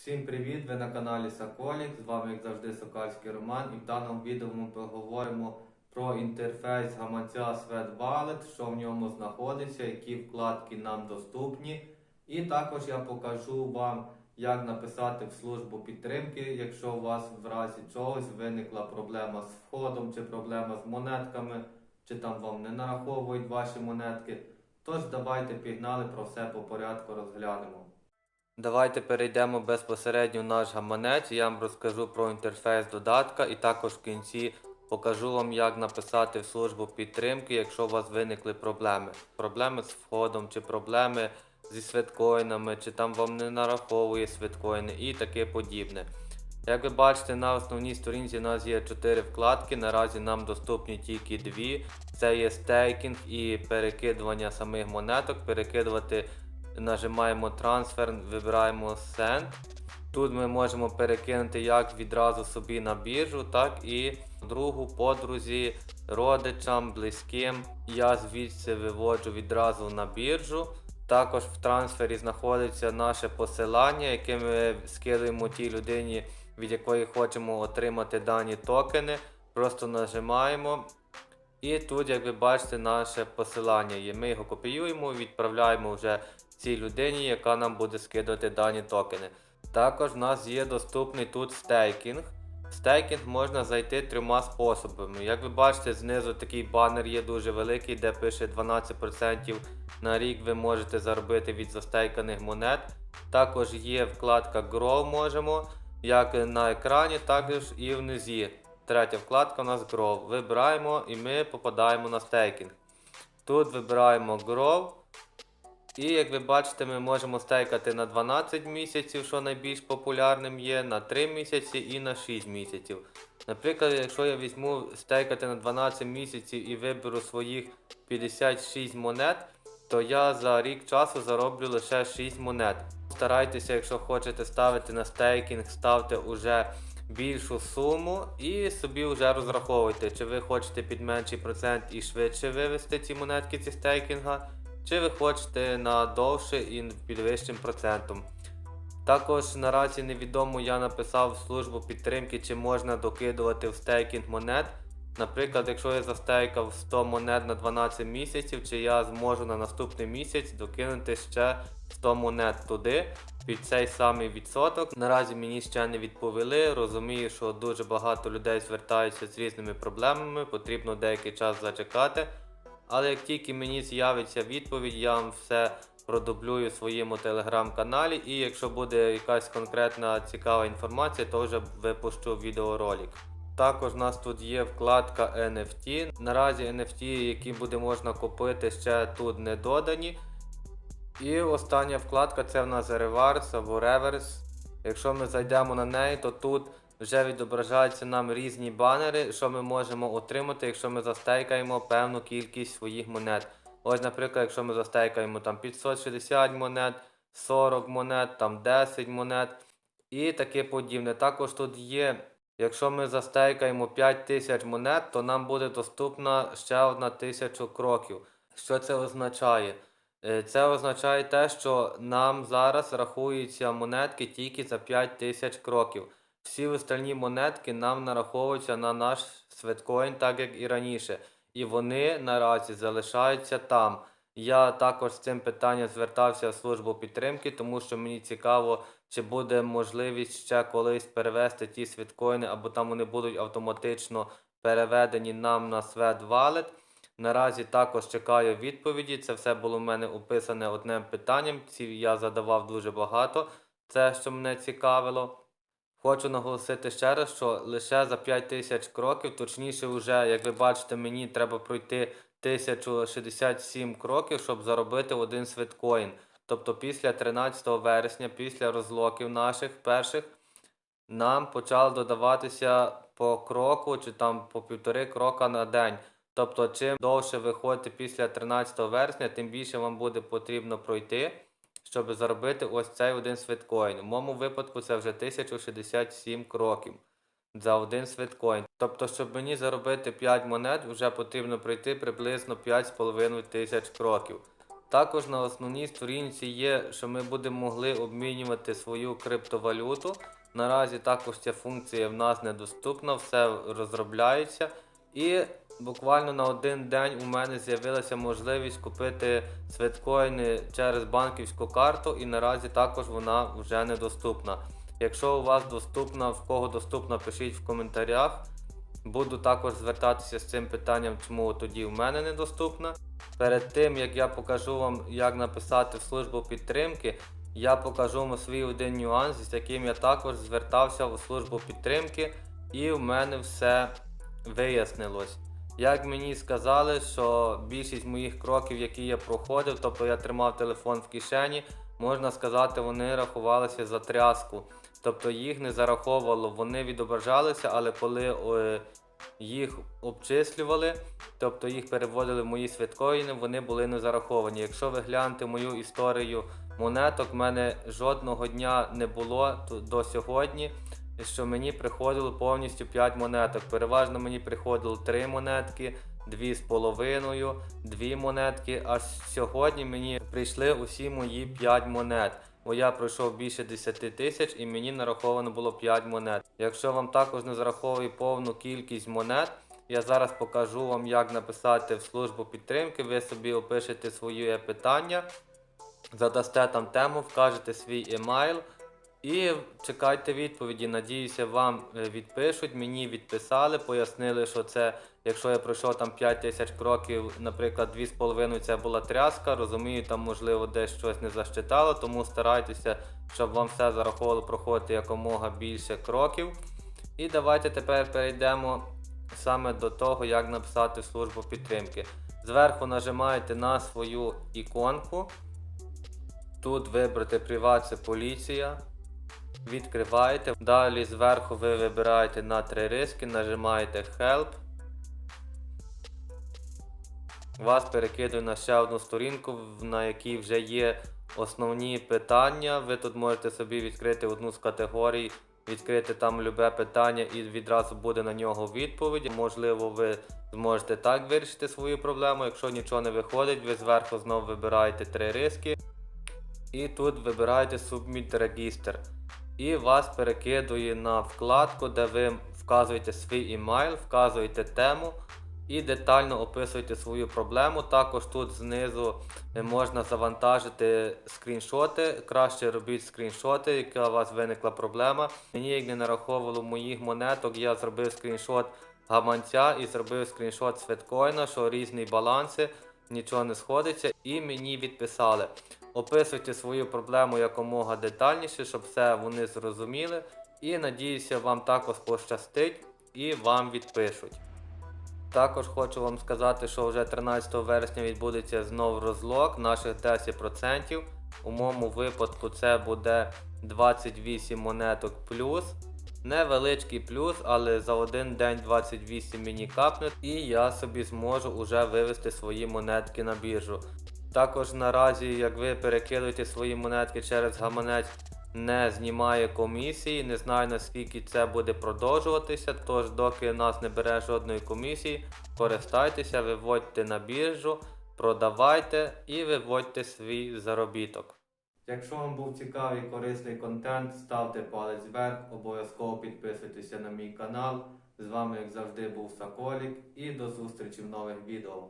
Всім привіт! Ви на каналі Соколік. З вами, як завжди, Сокальський Роман. І в даному відео ми поговоримо про інтерфейс гаманця SvetBallet, що в ньому знаходиться, які вкладки нам доступні. І також я покажу вам, як написати в службу підтримки, якщо у вас в разі чогось виникла проблема з входом, чи проблема з монетками, чи там вам не нараховують ваші монетки. Тож давайте пігнали про все по порядку розглянемо. Давайте перейдемо безпосередньо в наш гаманець. Я вам розкажу про інтерфейс додатка і також в кінці покажу вам, як написати в службу підтримки, якщо у вас виникли проблеми. Проблеми з входом, чи проблеми зі свиткоїнами, чи там вам не нараховує свиткоїни і таке подібне. Як ви бачите, на основній сторінці у нас є 4 вкладки. Наразі нам доступні тільки дві. Це є стейкінг і перекидування самих монеток. Перекидувати нажимаємо трансфер, вибираємо Send. Тут ми можемо перекинути як відразу собі на біржу, так і другу, подрузі, родичам, близьким. Я звідси виводжу відразу на біржу. Також в трансфері знаходиться наше посилання, яке ми скидуємо тій людині, від якої хочемо отримати дані токени. Просто нажимаємо. І тут, як ви бачите, наше посилання є. Ми його копіюємо і відправляємо вже цій людині, яка нам буде скидувати дані токени. Також в нас є доступний тут стейкінг. Стейкінг можна зайти трьома способами. Як ви бачите, знизу такий банер є дуже великий, де пише 12% на рік ви можете заробити від застейканих монет. Також є вкладка Grow можемо, як на екрані, також і внизі. Третя вкладка у нас Grow. Вибираємо і ми попадаємо на стейкінг. Тут вибираємо Grow. І як ви бачите, ми можемо стейкати на 12 місяців, що найбільш популярним є, на 3 місяці і на 6 місяців. Наприклад, якщо я візьму стейкати на 12 місяців і виберу своїх 56 монет, то я за рік часу зароблю лише 6 монет. Старайтеся, якщо хочете ставити на стейкінг, ставте уже більшу суму і собі вже розраховуйте, чи ви хочете під менший процент і швидше вивести ці монетки зі стейкінга. Чи ви хочете на довше і під вищим процентом. Також наразі невідомо я написав в службу підтримки, чи можна докидувати в стейкінг монет. Наприклад, якщо я застейкав 100 монет на 12 місяців, чи я зможу на наступний місяць докинути ще 100 монет туди під цей самий відсоток. Наразі мені ще не відповіли. Розумію, що дуже багато людей звертаються з різними проблемами, потрібно деякий час зачекати. Але як тільки мені з'явиться відповідь, я вам все продублюю в своєму телеграм-каналі. І якщо буде якась конкретна цікава інформація, то вже випущу відеоролик. Також у нас тут є вкладка NFT. Наразі NFT, які буде можна купити, ще тут не додані. І остання вкладка це в нас Reverse або Reverse. Якщо ми зайдемо на неї, то тут вже відображаються нам різні банери, що ми можемо отримати, якщо ми застейкаємо певну кількість своїх монет. Ось, наприклад, якщо ми застейкаємо там 560 монет, 40 монет, там 10 монет і таке подібне. Також тут є, якщо ми застейкаємо 5000 монет, то нам буде доступна ще одна тисяча кроків. Що це означає? Е, Це означає те, що нам зараз рахуються монетки тільки за 5000 кроків. Всі остальні монетки нам нараховуються на наш свиткоін, так як і раніше. І вони наразі залишаються там. Я також з цим питанням звертався в службу підтримки, тому що мені цікаво, чи буде можливість ще колись перевести ті світкоїни, або там вони будуть автоматично переведені нам на Svet Wallet. Наразі також чекаю відповіді. Це все було в мене описане одним питанням. Ці я задавав дуже багато. Це що мене цікавило. Хочу наголосити ще раз, що лише за 5 тисяч кроків, точніше, вже, як ви бачите, мені треба пройти 1067 кроків, щоб заробити один свиткоін. Тобто після 13 вересня, після розлоків наших перших, нам почало додаватися по кроку чи там по півтори крока на день. Тобто, чим довше ви ходите після 13 вересня, тим більше вам буде потрібно пройти, щоб заробити ось цей один свиткоін. У моєму випадку це вже 1067 кроків за один свиткоін. Тобто, щоб мені заробити 5 монет, вже потрібно пройти приблизно 5,5 тисяч кроків. Також на основній сторінці є, що ми будемо могли обмінювати свою криптовалюту. Наразі також ця функція в нас недоступна, все розробляється. І буквально на один день у мене з'явилася можливість купити свиткоїни через банківську карту, і наразі також вона вже недоступна. Якщо у вас доступна, в кого доступна, пишіть в коментарях. Буду також звертатися з цим питанням, чому тоді в мене недоступна. Перед тим як я покажу вам, як написати в службу підтримки, я покажу вам свій один нюанс, з яким я також звертався у службу підтримки, і в мене все вияснилось. Як мені сказали, що більшість моїх кроків, які я проходив, тобто я тримав телефон в кишені, можна сказати, вони рахувалися за тряску. Тобто їх не зараховувало, вони відображалися, але коли їх обчислювали, тобто їх переводили в мої святкоїни, вони були не зараховані. Якщо ви глянете мою історію монеток, в мене жодного дня не було до сьогодні, що мені приходило повністю 5 монеток. Переважно мені приходило 3 монетки, 2,5, 2 монетки. А сьогодні мені прийшли усі мої 5 монет. Бо я пройшов більше 10 тисяч і мені нараховано було 5 монет. Якщо вам також не зараховує повну кількість монет, я зараз покажу вам, як написати в службу підтримки. Ви собі опишете своє питання, задасте там тему, вкажете свій емайл і чекайте відповіді. Надіюся, вам е, відпишуть. Мені відписали, пояснили, що це, якщо я пройшов там 5 тисяч кроків, наприклад, 2,5 це була тряска. Розумію, там можливо десь щось не засчитало, тому старайтеся, щоб вам все зараховувало проходити якомога більше кроків. І давайте тепер перейдемо саме до того, як написати службу підтримки. Зверху нажимаєте на свою іконку. Тут вибрати приват це поліція. Відкриваєте. Далі зверху ви вибираєте на три риски, нажимаєте Help. Вас перекидує на ще одну сторінку, на якій вже є основні питання. Ви тут можете собі відкрити одну з категорій, відкрити там любе питання і відразу буде на нього відповідь. Можливо, ви зможете так вирішити свою проблему. Якщо нічого не виходить, ви зверху знову вибираєте три риски. І тут вибираєте Submit Register. І вас перекидує на вкладку, де ви вказуєте свій емайл, вказуєте тему і детально описуєте свою проблему. Також тут знизу е, можна завантажити скріншоти. Краще робіть скріншоти, яка у вас виникла проблема. Мені як не нараховувало моїх монеток, я зробив скріншот гаманця і зробив скріншот свиткоїна, що різні баланси, нічого не сходиться, і мені відписали. Описуйте свою проблему якомога детальніше, щоб все вони зрозуміли. І надіюся, вам також пощастить і вам відпишуть. Також хочу вам сказати, що вже 13 вересня відбудеться знов розлог наших 10%. У моєму випадку це буде 28 монеток плюс. Невеличкий плюс, але за один день 28 мені капне, і я собі зможу уже вивести свої монетки на біржу. Також наразі, як ви перекидуєте свої монетки через гаманець, не знімає комісії. Не знаю наскільки це буде продовжуватися. Тож, доки нас не бере жодної комісії, користайтеся, виводьте на біржу, продавайте і виводьте свій заробіток. Якщо вам був цікавий і корисний контент, ставте палець вверх, обов'язково підписуйтеся на мій канал. З вами, як завжди, був Соколік і до зустрічі в нових відео.